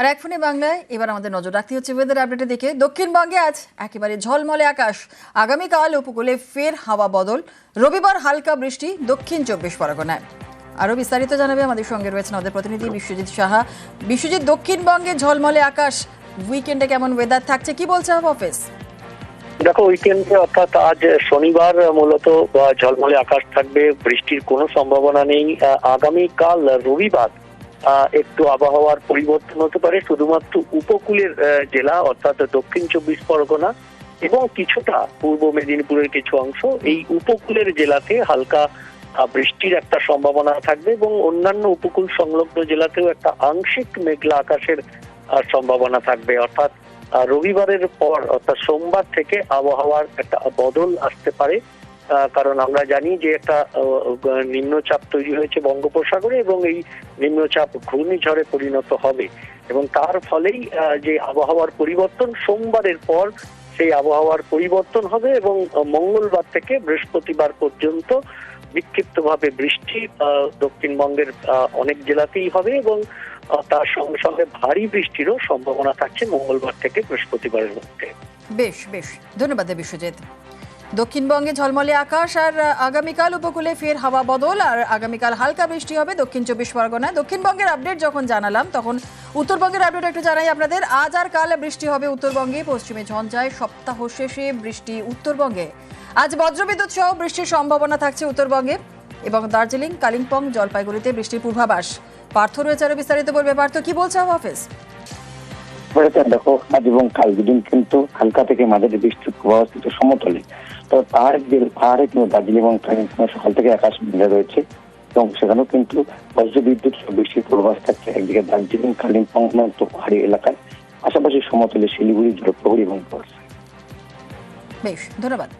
আর এক ফোনে বাংলায়, এবার আমাদের নজর রাখতে হচ্ছে ওয়েদার আপডেটে দেখে দক্ষিণবঙ্গে আজ একেবারে ঝলমলে আকাশ। আগামীকাল উপকূলে ফের হাওয়া বদল। রবিবার হালকা বৃষ্টি, দক্ষিণ চব্বিশ পরগনায়। আরও বিস্তারিত জানাবে আমাদের সঙ্গে রয়েছেন আমাদের প্রতিনিধি বিশ্বজিৎ সাহা। বিশ্বজিৎ, দক্ষিণবঙ্গে ঝলমলে আকাশ। উইকেন্ডে কেমন ওয়েদার থাকছে, কি বলছে হাব অফিস দেখো উইকেন্ডে অর্থাৎ আজ শনিবার মূলত ঝলমলে আকাশ থাকবে। বৃষ্টির কোনো সম্ভাবনা নেই। আগামীকাল রবিবার একটু আবহাওয়ার পরিবর্তন হতে পারে। শুধুমাত্র উপকূলের জেলা, অর্থাৎ দক্ষিণ চব্বিশ পরগনা এবং কিছুটা পূর্ব মেদিনীপুরের কিছু অংশ, এই উপকূলের জেলাতে হালকা বৃষ্টির একটা সম্ভাবনা থাকবে এবং অন্যান্য উপকূল সংলগ্ন জেলাতেও একটা আংশিক মেঘলা আকাশের সম্ভাবনা থাকবে। অর্থাৎ রবিবারের পর, অর্থাৎ সোমবার থেকে আবহাওয়ার একটা বদল আসতে পারে। কারণ আমরা জানি যে একটা নিম্নচাপ তৈরি হয়েছে বঙ্গোপসাগরে এবং এই নিম্নচাপ ঘূর্ণিঝড়ে পরিণত হবে। এবং তার ফলেই যে আবহাওয়ার পরিবর্তন, সোমবারের পর সেই আবহাওয়ার পরিবর্তন হবে এবং মঙ্গলবার থেকে বৃহস্পতিবার পর্যন্ত বিক্ষিপ্তভাবে বৃষ্টি দক্ষিণবঙ্গের অনেক জেলাতেই হবে এবং তার সঙ্গে সঙ্গে ভারী বৃষ্টিরও সম্ভাবনা থাকছে মঙ্গলবার থেকে বৃহস্পতিবারের মধ্যে। বেশ বেশ। ধন্যবাদ বিশ্বজিৎ দক্ষিণবঙ্গে ঝলমলে আকাশ আর আগামীকাল উপকূলে ফের হাওয়া বদল আর আগামীকাল হালকা বৃষ্টি হবে। দক্ষিণ চব্বিশ পরগনায় দক্ষিণবঙ্গের আপডেট যখন জানালাম, তখন উত্তরবঙ্গের আপডেট একটু জানাই আপনাদের। আজ আর কাল বৃষ্টি হবে উত্তরবঙ্গে, পশ্চিমে ঝঞ্ঝায় সপ্তাহ শেষে বৃষ্টি উত্তরবঙ্গে। আজ বজ্রবিদ্যুৎ সহ বৃষ্টির সম্ভাবনা থাকছে উত্তরবঙ্গে এবং দার্জিলিং, কালিম্পং, জলপাইগুড়িতে বৃষ্টির পূর্বাভাস। পার্থ রয়েছে আরও বিস্তারিত বলবে। পার্থ, কি বলছে অফিস হয়েছে দেখো এবং কাল দুদিন কিন্তু হালকা থেকে মাঝারি বৃষ্টির প্রবাহ কিন্তু সমতলে। তো পাহাড়ের যে, পাহাড়ে কিন্তু দার্জিলিং এবং সকাল থেকে আকাশ মেঘলা রয়েছে এবং সেখানেও কিন্তু বজ্রবিদ্যুৎ বৃষ্টির পূর্বাভাস থাকছে একদিকে দার্জিলিং, কালিম্পং তো পাহাড়ি এলাকায়, পাশাপাশি সমতলে শিলিগুড়ি জলপাইগুড়ি এবং বেশ, ধন্যবাদ।